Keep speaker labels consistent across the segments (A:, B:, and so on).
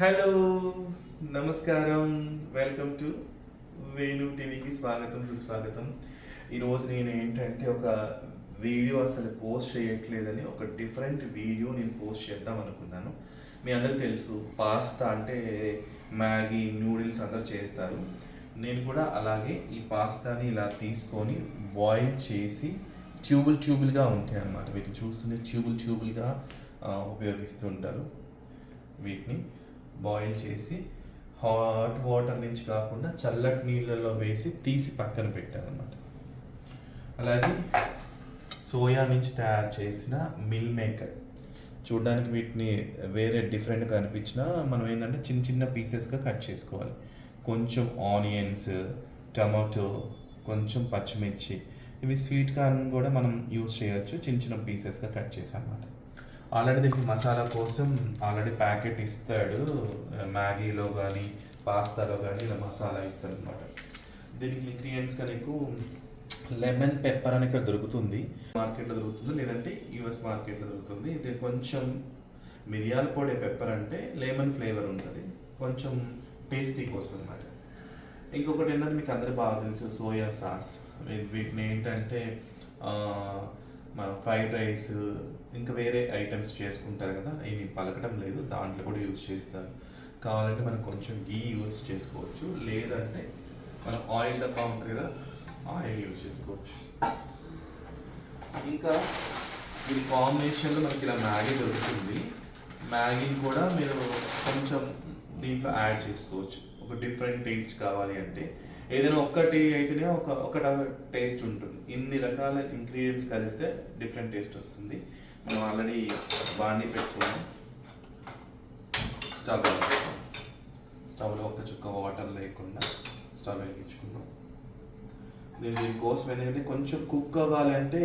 A: Hello నమస్కారం. Welcome to Venu టీవీకి స్వాగతం సుస్వాగతం. ఈరోజు నేను ఏంటంటే ఒక వీడియో అసలు పోస్ట్ చేయట్లేదని ఒక డిఫరెంట్ వీడియో నేను పోస్ట్ చేద్దాం అనుకున్నాను. మీ అందరికీ తెలుసు పాస్తా అంటే మ్యాగీ నూడిల్స్ అందరూ చేస్తారు. నేను కూడా అలాగే ఈ పాస్తాని ఇలా తీసుకొని బాయిల్ చేసి ట్యూబుల్ ట్యూబుల్గా ఉంటాయి అన్నమాట. వీటిని చూస్తుంటే ట్యూబుల్ ట్యూబుల్గా ఉపయోగిస్తుంటారు. వీటిని బాయిల్ చేసి హాట్ వాటర్ నుంచి కాకుండా చల్లటి నీళ్ళలో వేసి తీసి పక్కన పెట్టాను అనమాట అలాగే సోయా నుంచి తయారు చేసిన మిల్ మేకర్. చూడడానికి వీటిని వేరే డిఫరెంట్గా అనిపించినా మనం ఏంటంటే చిన్న చిన్న పీసెస్గా కట్ చేసుకోవాలి. కొంచెం ఆనియన్స్ టమాటో కొంచెం పచ్చిమిర్చి. ఇవి స్వీట్ కార్న్ కూడా మనం యూజ్ చేయొచ్చు చిన్న చిన్న పీసెస్గా కట్ చేసాం అన్నమాట ఆల్రెడీ దీనికి మసాలా కోసం ఆల్రెడీ ప్యాకెట్ ఇస్తాడు. మ్యాగీలో కానీ పాస్తాలో కానీ ఇలా మసాలా ఇస్తాడు అనమాట దీనికి ఇంగ్రీడియంట్స్ కానీ ఎక్కువ లెమన్ పెప్పర్ అని ఇక్కడ దొరుకుతుంది. మార్కెట్లో దొరుకుతుంది లేదంటే యూఎస్ మార్కెట్లో దొరుకుతుంది. ఇది కొంచెం మిరియాల పొడి పెప్పర్ అంటే లెమన్ ఫ్లేవర్ ఉంటుంది. కొంచెం టేస్టీ కోసం అనమాట ఇంకొకటి ఏంటంటే మీకు అందరూ బాగా తెలుసు సోయా సాస్. వీటిని ఏంటంటే మనం ఫ్రైడ్ రైస్ ఇంకా వేరే ఐటమ్స్ చేసుకుంటారు కదా ఇవి పలకడం లేదు దాంట్లో కూడా యూజ్ చేస్తారు. కావాలంటే మనం కొంచెం గీ యూజ్ చేసుకోవచ్చు లేదంటే మనం ఆయిల్ డబ్బా ఉంటుంది కదా ఆయిల్ యూజ్ చేసుకోవచ్చు. ఇంకా ఈ కాంబినేషన్లో మనకి ఇలా మ్యాగీ దొరుకుతుంది. మ్యాగీని కూడా మీరు కొంచెం దీంట్లో యాడ్ చేసుకోవచ్చు. ఒక డిఫరెంట్ టేస్ట్ కావాలి అంటే ఏదైనా ఒక్కటి అయితేనే ఒక ఒకట టేస్ట్ ఉంటుంది. ఇన్ని రకాల ఇంగ్రీడియంట్స్ కలిస్తే డిఫరెంట్ టేస్ట్ వస్తుంది. మనం ఆల్రెడీ బాండి పెట్టుకున్నాం. స్టవ్ స్టవ్లో ఒక చుక్క వాటర్ లేకుండా స్టవ్ వెలిగించుకుందాం. దీని దీనికోసం ఏంటంటే కొంచెం కుక్ అవ్వాలంటే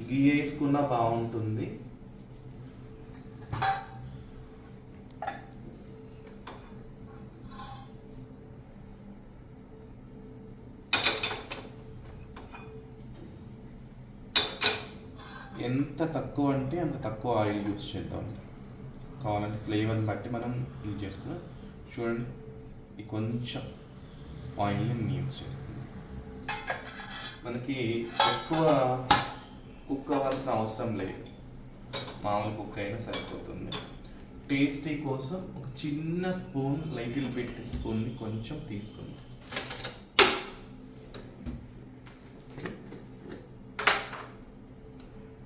A: గీ వేసుకున్నా బాగుంటుంది. ఎంత తక్కువ అంటే అంత తక్కువ ఆయిల్ యూస్ చేద్దాం. కావాలంటే ఫ్లేవర్ని బట్టి మనం యూజ్ చేసుకున్నాం. చూడండి ఈ కొంచెం ఆయిల్ని నేను యూజ్ చేస్తుంది మనకి ఎక్కువ కుక్ అవ్వాల్సిన అవసరం లేదు. మామూలు కుక్ అయినా సరిపోతుంది. టేస్టీ కోసం ఒక చిన్న స్పూన్ లైటిల్ బిట్ స్పూన్ని కొంచెం తీసుకుందాం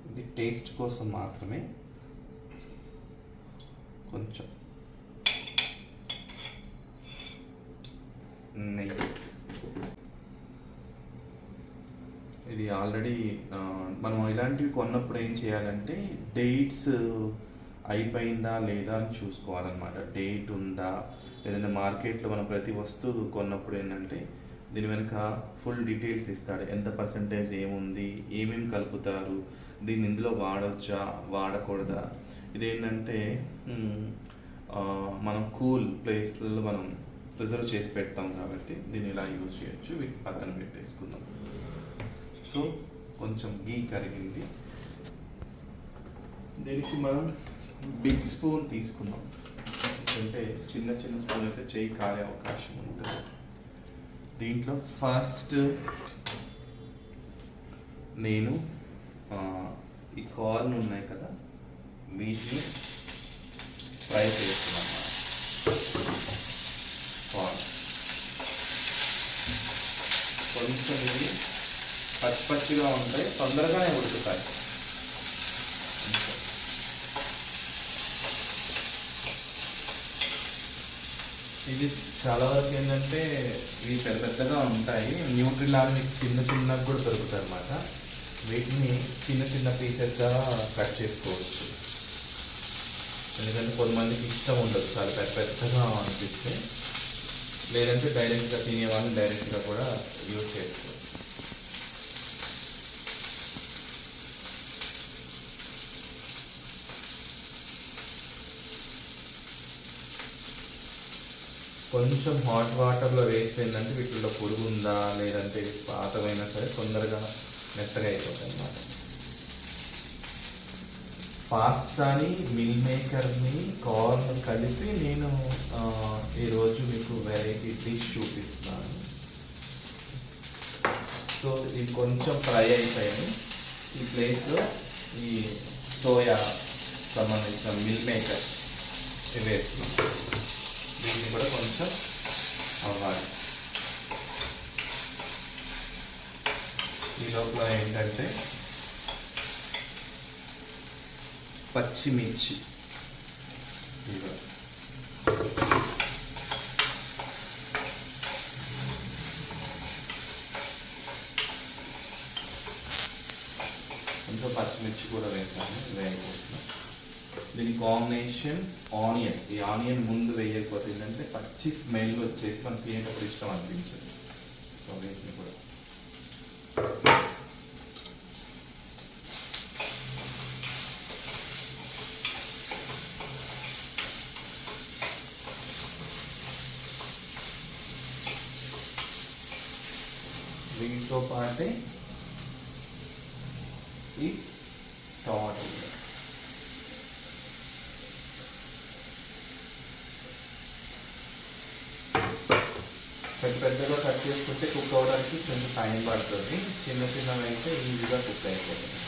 A: ఇది టేస్ట్ కోసం మాత్రమే కొంచెం నెయ్యి. ఇది ఆల్రెడీ మనం ఇలాంటివి కొన్నప్పుడు ఏం చేయాలంటే డేట్స్ అయిపోయిందా లేదా అని చూసుకోవాలన్నమాట. డేట్ ఉందా? లేదంటే మార్కెట్లో మనం ప్రతి వస్తువు కొన్నప్పుడు ఏంటంటే దీని వెనుక ఫుల్ డీటెయిల్స్ ఇస్తాడు. ఎంత పర్సంటేజ్ ఏముంది? ఏమేమి కలుపుతారు? దీన్ని ఇందులో వాడొచ్చా? వాడకూడదా? ఇదేంటంటే మనం కూల్ ప్లేస్లలో మనం ప్రిజర్వ్ చేసి పెడతాం కాబట్టి దీన్ని ఇలా యూజ్ చేయొచ్చు. వీటి పక్కన పెట్టేసుకుందాం. సో కొంచెం గీ కరిగింది. దీనికి మనం బిగ్ స్పూన్ తీసుకున్నాం అంటే చిన్న చిన్న స్పూన్ అయితే చేయి కాలే అవకాశం ఉంటుంది. దీంట్లో ఫస్ట్ నేను ఈ కార్న్ ఉన్నాయి కదా వీటిని ఫ్రై చేస్తున్నాం కార్న్ కొంచెం ఇది పచ్చి పచ్చిగా ఉంటాయి తొందరగానే ఉడుకుతాయి. ఇది చాలా వరకు ఏంటంటే ఇవి పెద్ద పెద్దగా ఉంటాయి న్యూట్రిలా చిన్న చిన్నగా కూడా దొరుకుతాయి అన్నమాట వీటిని చిన్న చిన్న పీసెస్గా కట్ చేసుకోవచ్చు. ఎందుకంటే కొంతమందికి ఇష్టం ఉండదు చాలా పెద్ద పెద్దగా అనిపిస్తే. లేదంటే డైరెక్ట్గా తినేవాళ్ళు డైరెక్ట్గా కూడా యూజ్ చేసుకోవచ్చు. కొంచెం హాట్ వాటర్లో వేస్తే ఏంటంటే వీటిలో పురుగు ఉందా లేదంటే పాతమైనా సరే తొందరగా మెత్తగా అయిపోతుంది అన్నమాట పాస్తాని మిల్ మేకర్ని కార్న్ కలిపి నేను ఈరోజు మీకు డిష్ చూపిస్తాను సో ఇది కొంచెం ఫ్రై అయిపోయాయి. ఈ ప్లేస్లో ఈ సోయా సంబంధించిన మిల్ మేకర్ ఇవి వేస్తున్నాం దీన్ని కూడా కొంచెం అవ్వాలి. ఈ లోపల ఏంటంటే పచ్చిమిర్చి. ఇదిగో. కొంచెం పచ్చిమిర్చి కూడా వేస్తాను వేయకపోతున్నాం దీని కాంబినేషన్ ఆనియన్ ఈ ఆనియన్ ముందు వేయకపోతే ఏంటంటే పచ్చి స్మెల్ వచ్చేసి మనకి ఏంటప్పుడు ఇష్టం అనిపించదు. సో కూడా వీటితో పాటే పెద్ద పెద్దగా కట్ చేసుకుంటే కుక్ అవ్వడానికి కొంచెం టైం పడుతుంది. చిన్న చిన్నవి అయితే ఈజీగా కుక్ అయిపోతుంది.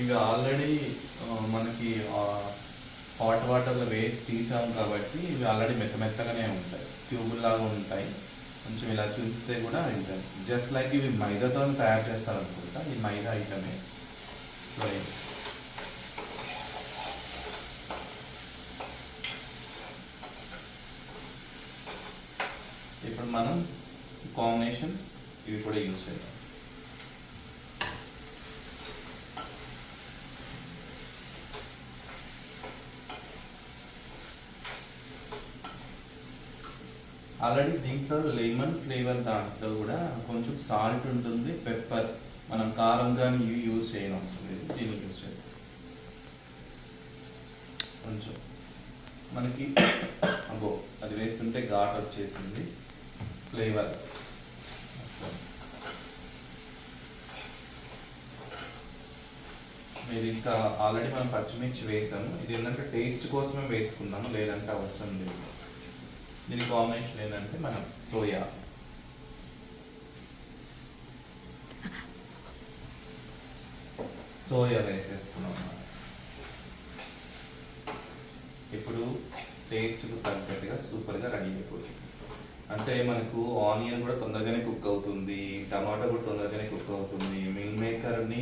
A: ఇవి ఆల్రెడీ మనకి హాట్ వాటర్లో వేసి తీసాం కాబట్టి ఇవి ఆల్రెడీ మెత్త మెత్తగానే ఉంటాయి. ట్యూబుల్లాగా ఉంటాయి. కొంచెం ఇలా చూస్తే కూడా ఉంటాయి జస్ట్ లైక్ ఇవి మైదాతో తయారు చేస్తారు అనుకుంటా ఈ మైదా ఐటమే ఇప్పుడు మనం కాంబినేషన్ ఇవి కూడా యూజ్ చేద్దాం. ఆల్రెడీ దీంట్లో లెమన్ ఫ్లేవర్ దాంట్లో కూడా కొంచెం సాల్ట్ ఉంటుంది పెప్పర్. మనం కారం కానీ యూజ్ చేయడం అవసరం దీన్ని యూజ్ చేయాలి కొంచెం. మనకి అబ్బో అది వేస్తుంటే ఘాట్ వచ్చేసింది. ఫ్లేవర్. మీరు ఇంకా ఆల్రెడీ మనం పచ్చిమిర్చి వేసాము. ఇది ఏంటంటే టేస్ట్ కోసమే వేసుకున్నాము లేదంటే అవసరం లేదు. దీని కాంబినేషన్ ఏంటంటే మనం సోయా సోయా వేసేసుకున్నాం ఇప్పుడు టేస్ట్కు తగ్గట్టుగా సూపర్గా రెడీ అయిపోతుంది అంటే మనకు ఆనియన్ కూడా తొందరగానే కుక్ అవుతుంది టమాటా కూడా తొందరగానే కుక్ అవుతుంది. మిల్ మేకర్ని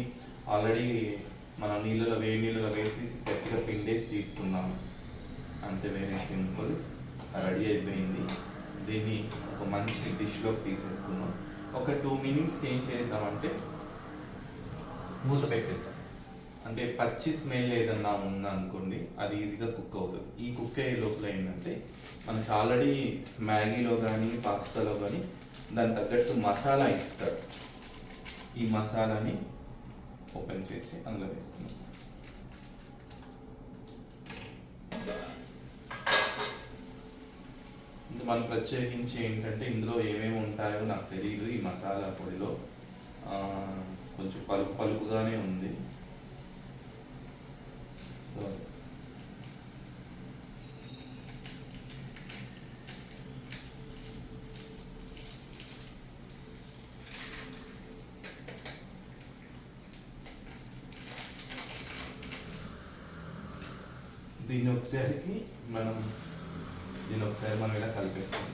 A: ఆల్రెడీ మన నీళ్ళలో వేడి నీళ్ళలో వేసి గట్టిగా పిండేసి తీసుకున్నాము. అంతే వేరే సింపుల్ రెడీ అయిపోయింది. దీన్ని ఒక మంచి డిష్లోకి తీసేసుకున్నాం ఒక టూ మినిట్స్ ఏం చేద్దామంటే మూత పెట్టేద్దాం. అంటే పచ్చి స్మెల్ ఏదన్నా ఉందనుకోండి అది ఈజీగా కుక్ అవుతుంది. ఈ కుక్ అయ్యే లోపల ఏంటంటే మనకి ఆల్రెడీ మ్యాగీలో కానీ పాస్తాలో కానీ దాని తగ్గట్టు మసాలా ఇస్తాడు ఈ మసాలాని ఓపెన్ చేసి అందులో వేసుకున్నాం ఇంకా మనం ప్రత్యేకించి ఏంటంటే ఇందులో ఏమేమి ఉంటాయో నాకు తెలియదు ఈ మసాలా పొడిలో. కొంచెం పలుపు పలుపుగానే ఉంది. సో దీన్ని ఒకసారికి మనం దీన్ని ఒకసారి మనం ఇలా కలిపేస్తాం.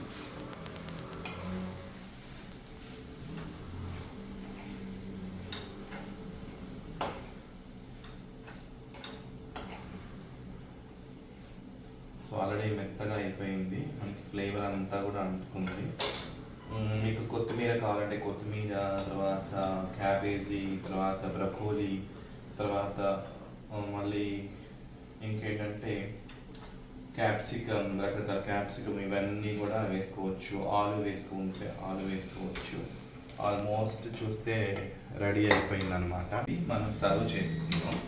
A: సో ఆల్రెడీ మెత్తగా అయిపోయింది. మనకి ఫ్లేవర్ అంతా కూడా అంటుకుంది. మీకు కొత్తిమీర కావాలంటే కొత్తిమీర తర్వాత క్యాబేజీ తర్వాత బ్రకోలీ తర్వాత మళ్ళీ ఇంకేంటంటే క్యాప్సికమ్ రకరకాల క్యాప్సికమ్ ఇవన్నీ కూడా వేసుకోవచ్చు. ఆలు వేసుకుంటే ఆలు వేసుకోవచ్చు. ఆల్మోస్ట్ చూస్తే రెడీ అయిపోయింది అనమాట మనం సర్వ్ చేసుకుందాం.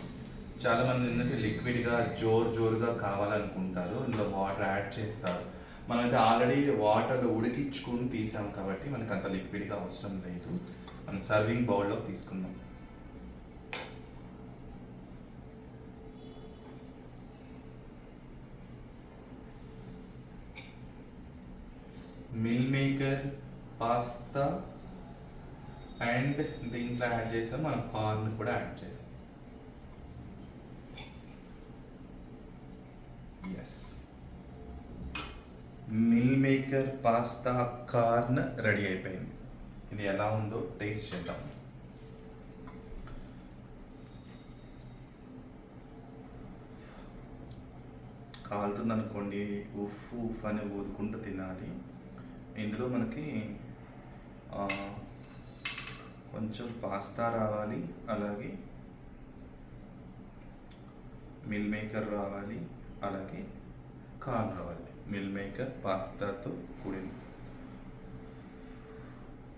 A: చాలా మంది ఏంటంటే లిక్విడ్గా జోర్ జోరుగా కావాలనుకుంటారు. ఇందులో వాటర్ యాడ్ చేస్తారు. మనమైతే ఆల్రెడీ వాటర్ ఉడికించుకుని తీసాం కాబట్టి మనకు అంత లిక్విడ్గా అవసరం లేదు. మనం సర్వింగ్ బౌల్లో తీసుకుందాం. మిల్ పాస్తా అండ్ దీంట్లో యాడ్ చేసాం మనం కార్న్ కూడా యాడ్ చేసాం. Yes meal maker pasta corn ready అయిపోయింది. ఇది ఎలా ఉందో టేస్ట్ చేద్దాం. కాలుతుంది అనుకోండి ఉఫ్ ఉఫ్ అని ఊదుకుంటూ తినాలి. ఇందులో మనకి కొంచెం పాస్తా రావాలి అలాగే మిల్ మేకర్ రావాలి అలాగే కార్న్ రావాలి. మిల్ మేకర్ పాస్తాతో కూడింది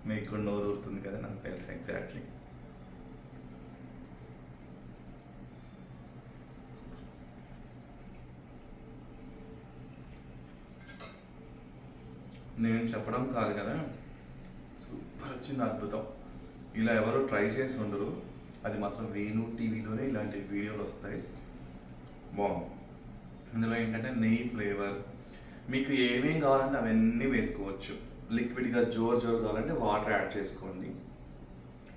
A: మీకు నోరు ఊరుతుంది కదా నాకు తెలుసు ఎగ్జాక్ట్లీ నేను చెప్పడం కాదు కదా? సూపర్ వచ్చింది అద్భుతం. ఇలా ఎవరో ట్రై చేసి ఉండరు. అది మాత్రం వేణు టీవీలోనే ఇలాంటి వీడియోలు వస్తాయి. బాగుంది. ఇందులో ఏంటంటే నెయ్యి ఫ్లేవర్ మీకు ఏమేం కావాలంటే అవన్నీ వేసుకోవచ్చు. లిక్విడ్గా జోర్ జోర్ కావాలంటే వాటర్ యాడ్ చేసుకోండి.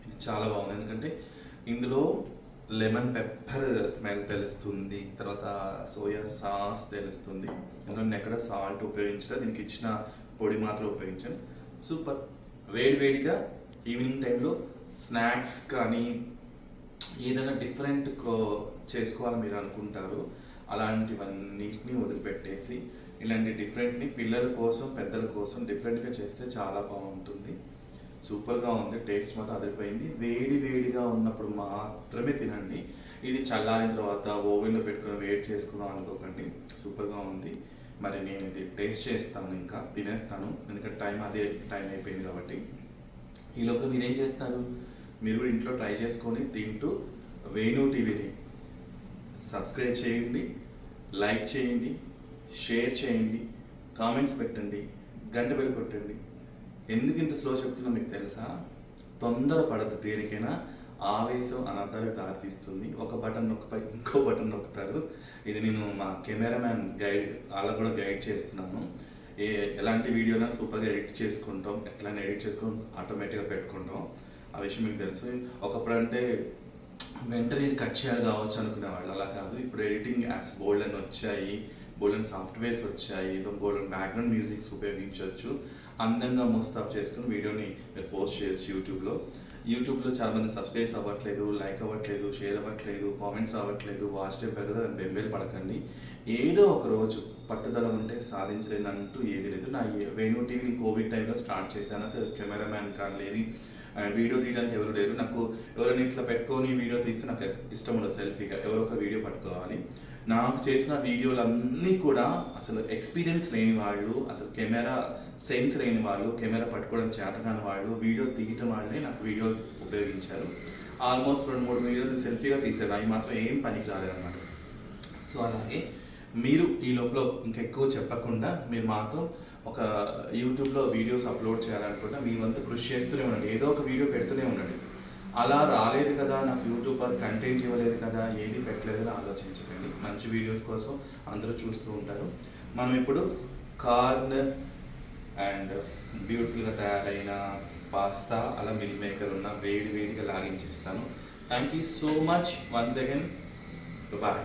A: ఇది చాలా బాగుంది. ఎందుకంటే ఇందులో లెమన్ పెప్పర్ స్మెల్ తెలుస్తుంది. తర్వాత సోయా సాస్ తెలుస్తుంది. ఎందుకంటే ఎక్కడ సాల్ట్ ఉపయోగించడం దీనికి ఇచ్చిన పొడి మాత్రం ఉపయోగించాను. సూపర్ వేడి వేడిగా ఈవినింగ్ టైంలో స్నాక్స్ కానీ ఏదైనా డిఫరెంట్ చేసుకోవాలని మీరు అనుకుంటారు. అలాంటివన్నిటిని వదిలిపెట్టేసి ఇలాంటి డిఫరెంట్ని పిల్లల కోసం పెద్దల కోసం డిఫరెంట్గా చేస్తే చాలా బాగుంటుంది. సూపర్గా ఉంది. టేస్ట్ మాత్రం అదిరిపోయింది. వేడి వేడిగా ఉన్నప్పుడు మాత్రమే తినండి. ఇది చల్లారిన తర్వాత ఓవెన్లో పెట్టుకొని వేడి చేసుకుందాం అనుకోకండి. సూపర్గా ఉంది. మరి నేను ఇది టేస్ట్ చేస్తాను ఇంకా తినేస్తాను. ఎందుకంటే టైం అదే టైం అయిపోయింది కాబట్టి. ఈలోపు మీరు ఏం చేస్తారు? మీరు కూడా ఇంట్లో ట్రై చేసుకొని తింటూ వేణు టీవీని సబ్స్క్రైబ్ చేయండి లైక్ చేయండి షేర్ చేయండి కామెంట్స్ పెట్టండి గంట బెల్ కొట్టండి. ఎందుకు ఇంత స్లో చెప్తున్నా మీకు తెలుసా? తొందర పడద్దు దేనికైనా. ఆవేశం అనర్థాలకు దారితీస్తుంది. ఒక బటన్ నొక్కపై ఇంకో బటన్ నొక్కుతారు. ఇది నేను మా కెమెరామ్యాన్ గైడ్ వాళ్ళకు కూడా గైడ్ చేస్తున్నాను. ఏ ఎలాంటి వీడియోనా సూపర్గా ఎడిట్ చేసుకుంటాం. ఎట్లయినా ఎడిట్ చేసుకుని ఆటోమేటిక్గా పెట్టుకుంటాం. ఆ విషయం మీకు తెలుసు. ఒకప్పుడు అంటే వెంటనే కట్ చేయాలి కావచ్చు అనుకునేవాళ్ళు అలా కాదు. ఇప్పుడు ఎడిటింగ్ యాప్స్ బోల్డ్ అని వచ్చాయి. బోల్డెన్ సాఫ్ట్వేర్స్ వచ్చాయి. ఏదో బోల్డ్ బ్యాక్గ్రౌండ్ మ్యూజిక్స్ ఉపయోగించవచ్చు. అందంగా మోస్తాప్ చేసుకుని వీడియోని మీరు పోస్ట్ చేయొచ్చు యూట్యూబ్లో. యూట్యూబ్లో చాలా మంది సబ్స్క్రైబ్స్ అవ్వట్లేదు లైక్ అవ్వట్లేదు షేర్ అవ్వట్లేదు కామెంట్స్ అవ్వట్లేదు వాచ్ టైం పెద్దగా బెంబేలు పడకండి. ఏదో ఒక రోజు పట్టుదల ఉంటే సాధించలేనంటూ ఏది లేదు. నా వేణు టీవీ కోవిడ్ టైంలో స్టార్ట్ చేశాను. కెమెరామ్యాన్ కెమెరామ్యాన్ కాలేదు అండ్ వీడియో తీయడానికి ఎవరు లేరు. నాకు ఎవరైనా ఇట్లా పెట్టుకొని వీడియో తీస్తే నాకు ఇష్టం ఉండదు సెల్ఫీగా ఎవరో ఒక వీడియో పట్టుకోవాలి. నాకు చేసిన వీడియోలన్నీ కూడా అసలు ఎక్స్పీరియన్స్ లేని వాళ్ళు అసలు కెమెరా సెన్స్ లేని వాళ్ళు కెమెరా పట్టుకోవడం చేతకాని వాళ్ళు వీడియో తీయటం వాళ్ళని నాకు వీడియో ఉపయోగించారు. ఆల్మోస్ట్ రెండు మూడు వీడియోలు సెల్ఫీగా తీసారు అవి మాత్రం ఏం పనికి రాలేదన్నమాట. సో అలాగే మీరు ఈ లోపల ఇంకెక్కువ చెప్పకుండా మీరు మాత్రం ఒక యూట్యూబ్లో వీడియోస్ అప్లోడ్ చేయాలనుకుంటే మీ వంతు కృషి చేస్తూనే ఉండండి. ఏదో ఒక వీడియో పెడుతూనే ఉండండి. అలా రాలేదు కదా నాకు యూట్యూబర్ కంటెంట్ ఇవ్వలేదు కదా ఏది పెట్టలేదు అని ఆలోచించకండి. మంచి వీడియోస్ కోసం అందరూ చూస్తూ ఉంటారు. మనం ఇప్పుడు కార్న్ అండ్ బ్యూటిఫుల్గా తయారైన పాస్తా అలా మిల్ మేకర్ ఉన్న వేడి వేడిగా లాగించేస్తాను. Thank you so much once again bye